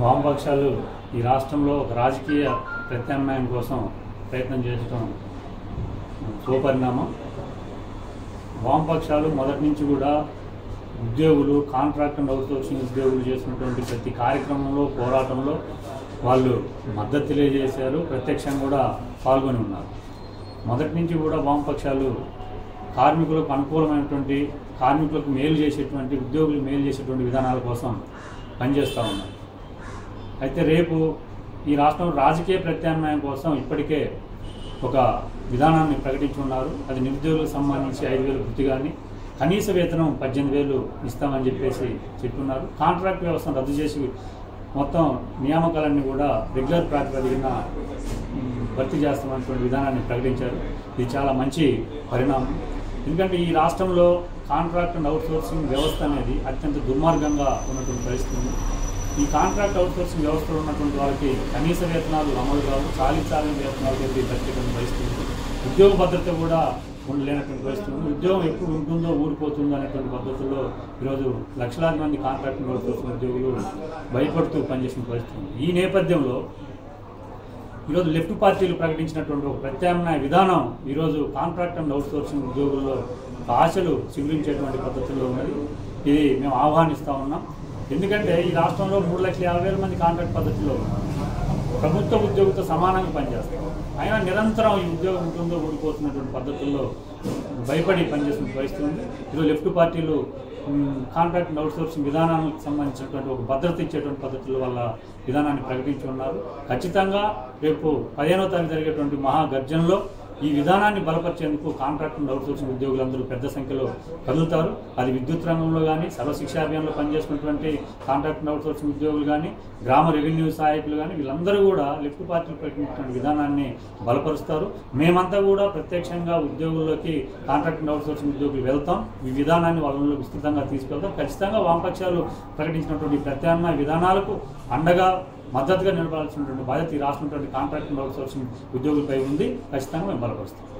వామపక్షాలు ఈ రాష్ట్రంలో ఒక రాజకీయ ప్రత్యామ్నాయం కోసం ప్రయత్నం చేయడం శుభపరిణామం వామపక్షాలు మొదటి నుంచి కూడా ఉద్యోగులు కాంట్రాక్ట్ అండ్ అవుట్సోర్సింగ్ ఉద్యోగులు చేసినటువంటి ప్రతి కార్యక్రమంలో పోరాటంలో వాళ్ళు మద్దతు తెలియజేశారు. ప్రత్యక్షంగా కూడా పాల్గొని ఉన్నారు. మొదటి నుంచి కూడా వామపక్షాలు కార్మికులకు అనుకూలమైనటువంటి కార్మికులకు మేలు చేసేటువంటి ఉద్యోగులకు మేలు చేసేటువంటి విధానాల కోసం పనిచేస్తూ ఉన్నారు. అయితే రేపు ఈ రాష్ట్రంలో రాజకీయ ప్రత్యామ్నాయం కోసం ఇప్పటికే ఒక విధానాన్ని ప్రకటించున్నారు అది నిరుద్యోగులకు సంబంధించి ఐదు వేలు వృత్తి కానీ కనీస వేతనం పద్దెనిమిది వేలు ఇస్తామని చెప్పేసి చెప్పున్నారు. కాంట్రాక్ట్ వ్యవస్థను రద్దు చేసి మొత్తం నియామకాలన్నీ కూడా రెగ్యులర్ ప్రాతిపదికన భర్తీ చేస్తామన్నటువంటి విధానాన్ని ప్రకటించారు. ఇది చాలా మంచి పరిణామం. ఎందుకంటే ఈ రాష్ట్రంలో కాంట్రాక్ట్ అండ్ అవుట్సోర్సింగ్ వ్యవస్థ అనేది అత్యంత దుర్మార్గంగా ఉన్నటువంటి పరిస్థితి ఈ కాంట్రాక్ట్ అవుట్సోర్సింగ్ వ్యవస్థలో ఉన్నటువంటి వాళ్ళకి కనీస వేతనాలు అమలు కావు చాలించాలని వేతనాలు చెప్పి ప్రత్యేకమైన వహిస్తుంది ఉద్యోగ భద్రత కూడా ఉండలేనటువంటి పరిస్థితులు ఉద్యోగం ఎప్పుడు ఉంటుందో ఊడిపోతుందో అనేటువంటి పద్ధతుల్లో ఈరోజు లక్షలాది మంది కాంట్రాక్ట్ అవుట్సోర్సింగ్ ఉద్యోగులు భయపడుతూ పనిచేసిన పరిస్థితి ఈ నేపథ్యంలో ఈరోజు లెఫ్ట్ పార్టీలు ప్రకటించినటువంటి ఒక ప్రత్యామ్నాయ విధానం ఈరోజు కాంట్రాక్ట్ అండ్ అవుట్సోర్సింగ్ ఉద్యోగుల్లో ఆశలు చిగురించేటువంటి పద్ధతుల్లో ఉన్నది. ఇది మేము ఆహ్వానిస్తూ ఉన్నాం. ఎందుకంటే ఈ రాష్ట్రంలో మూడు లక్షల యాభై వేల మంది కాంట్రాక్ట్ పద్ధతిలో ప్రభుత్వ ఉద్యోగితో సమానంగా పనిచేస్తారు. అయినా నిరంతరం ఈ ఉద్యోగం ఉంటుందో ఊడిపోతున్నటువంటి పద్ధతుల్లో భయపడి పనిచేస్తున్న పరిస్థితి ఉంది. ఈరోజు లెఫ్ట్ పార్టీలు కాంట్రాక్ట్ అండ్ అవుట్సోర్సింగ్ విధానానికి సంబంధించినటువంటి ఒక భద్రత ఇచ్చేటువంటి పద్ధతుల వల్ల విధానాన్ని ప్రకటించి ఉన్నారు. ఖచ్చితంగా రేపు పదిహేనో తారీఖు జరిగేటువంటి మహాగర్జనలో ఈ విధానాన్ని బలపరిచేందుకు కాంట్రాక్ట్ అవుట్సోర్సింగ్ ఉద్యోగులందరూ పెద్ద సంఖ్యలో కదులుతారు. అది విద్యుత్ రంగంలో కానీ సర్వశిక్ష అభియాన్లో పనిచేస్తున్నటువంటి కాంట్రాక్ట్ అవుట్సోర్సింగ్ ఉద్యోగులు కానీ గ్రామ రెవెన్యూ సహాయకులు కానీ వీళ్ళందరూ కూడా లెఫ్ట్ పార్టీలు ప్రకటించినటువంటి విధానాన్ని బలపరుస్తారు. మేమంతా కూడా ప్రత్యక్షంగా ఉద్యోగుల్లోకి కాంట్రాక్ట్ అవుట్సోర్సింగ్ ఉద్యోగులు వెళ్తాం. ఈ విధానాన్ని వాళ్ళలో విస్తృతంగా తీసుకెళ్తాం. ఖచ్చితంగా వామపక్షాలు ప్రకటించినటువంటి ప్రత్యామ్నాయ విధానాలకు అండగా మద్దతుగా నిలబడాల్సినటువంటి బాధ్యత ఈ రాష్ట్రం కాంట్రాక్ట్ అవుట్సోర్సింగ్ ఉద్యోగులపై ఉంది. ఖచ్చితంగా మేము ভালো করছে।